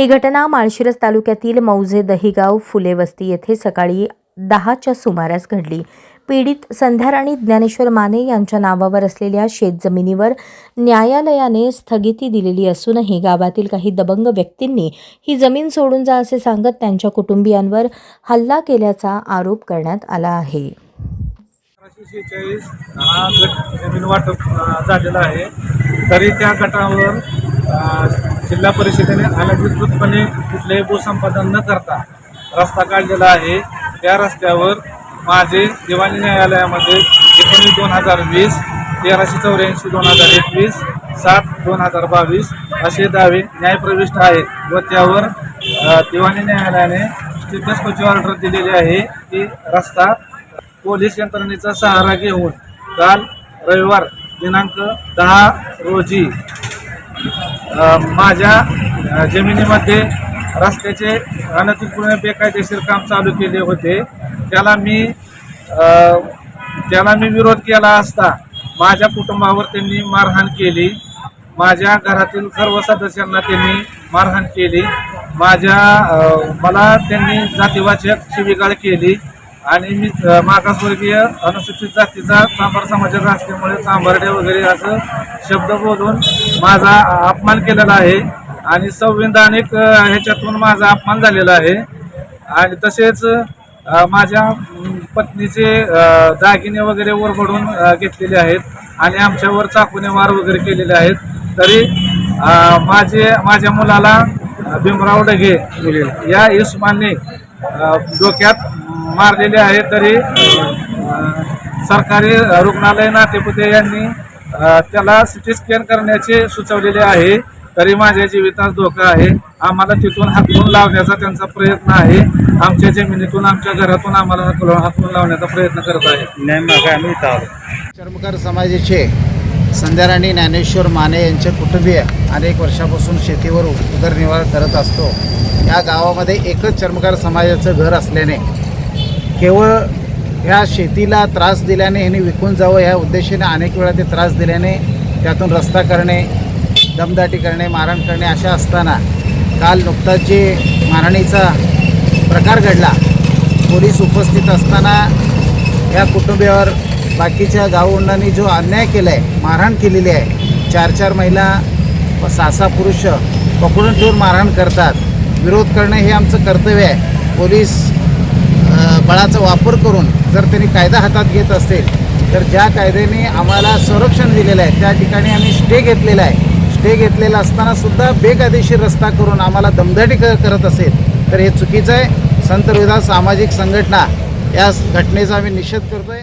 ही घटना माळशिरस तालुक्यातील मौजे दहिगाव फुले वस्ती येथे सकाळी दहाच्या सुमारास घडली. पीडित संध्याराणी ज्ञानेश्वर माने यांच्या नावावर असलेल्या शेतजमिनीवर न्यायालयाने स्थगिती दिलेली असूनही गावातील काही दबंग व्यक्तींनी ही जमीन सोडून जा असे सांगत त्यांच्या कुटुंबियांवर हल्ला केल्याचा आरोप करण्यात आला आहे. शेहेचाळीस हा गट जमीन वाटप झालेला आहे. तरी त्या गटावर जिल्हा परिषदेने अनधिकृतपणे कुठलेही भूसंपादन न करता रस्ता काढलेला आहे. त्या रस्त्यावर माझे दिवाणी न्यायालयामध्ये एकोणीस दोन हजार वीस तेराशे चौऱ्याऐंशी दोन हजार एकवीस सात दोन हजार बावीस असे दावे न्यायप्रविष्ट आहेत व त्यावर दिवाणी न्यायालयाने स्टेटसची ऑर्डर दिलेली आहे की रस्ता पोलीस यंत्रणेचा सहारा घेऊन काल रविवार दिनांक दहा रोजी माझ्या जमिनीमध्ये रस्त्याचे अनधिकृत बेकायदेशीर काम चालू केले होते. त्याला मी त्याला मी विरोध केला असता माझ्या कुटुंबावर त्यांनी मारहाण केली. माझ्या घरातील सर्व सदस्यांना त्यांनी मारहाण केली. माझ्या मला त्यांनी जातीवाचक शिवीगाळ केली आणि मी मागासवर्गीय अनुसूचित जातीचा चांभार समाजाचा असल्यामुळे चांभारडे वगैरे असं शब्द बोलून माझा अपमान केलेला आहे आणि संविधानिक ह्याच्यातून माझा अपमान झालेला आहे. आणि तसेच माझ्या पत्नीचे दागिने वगैरे वरबडून घेतलेले आहेत आणि आमच्यावर चाकूने वार वगैरे केलेले आहेत. तरी माझे माझ्या मुलाला भीमराव डगे या इसमाने डोक्यात मारलेले आहे तरी सरकारी रुग्णालय नातेपुते यांनी त्याला सिटी स्कॅन करण्याचे सुचवलेले आहे. तरी माझ्या जीवितास धोका आहे. आम्हाला तिथून हाकलून लावण्याचा त्यांचा प्रयत्न आहे. आमच्या जमिनीतून आमच्या घरातून आम्हाला हाकलून लावण्याचा प्रयत्न करत आहे. चर्मकार समाजाचे संध्याराणी ज्ञानेश्वर माने यांचे कुटुंबीय अनेक वर्षापासून शेतीवर उदरनिर्वाह करत असतो. या गावामध्ये एकच चर्मकार समाजाचं घर असल्याने केवळ ह्या शेतीला त्रास दिल्याने ह्यांनी विकून जावं ह्या उद्देशाने अनेक वेळा ते त्रास दिल्याने त्यातून रस्ता करणे दमदाटी करणे मारण करणे अशा असताना काल नुकताच जे मारहाणीचा प्रकार घडला पोलीस उपस्थित असताना या कुटुंबियावर बाकीच्या गावोंडांनी जो अन्याय केला आहे मारहाण केलेली आहे चार चार महिला व सहा पुरुष पकडून ठेवून मारहाण करतात. विरोध करणं हे आमचं कर्तव्य आहे. पोलीस बळाचा वापर करून जर त्यांनी कायदा हातात घेत असेल तर ज्या कायद्याने आम्हाला संरक्षण दिलेलं आहे त्या ठिकाणी आम्ही स्टे घेतलेला आहे. स्टे घेतलेला असताना सुद्धा बेकायदेशीर रस्ता करून आम्हाला दमदाटी क करत असेल तर हे चुकीचं आहे. संत विधान सामाजिक संघटना या घटनेचा आम्ही निषेध करतोय.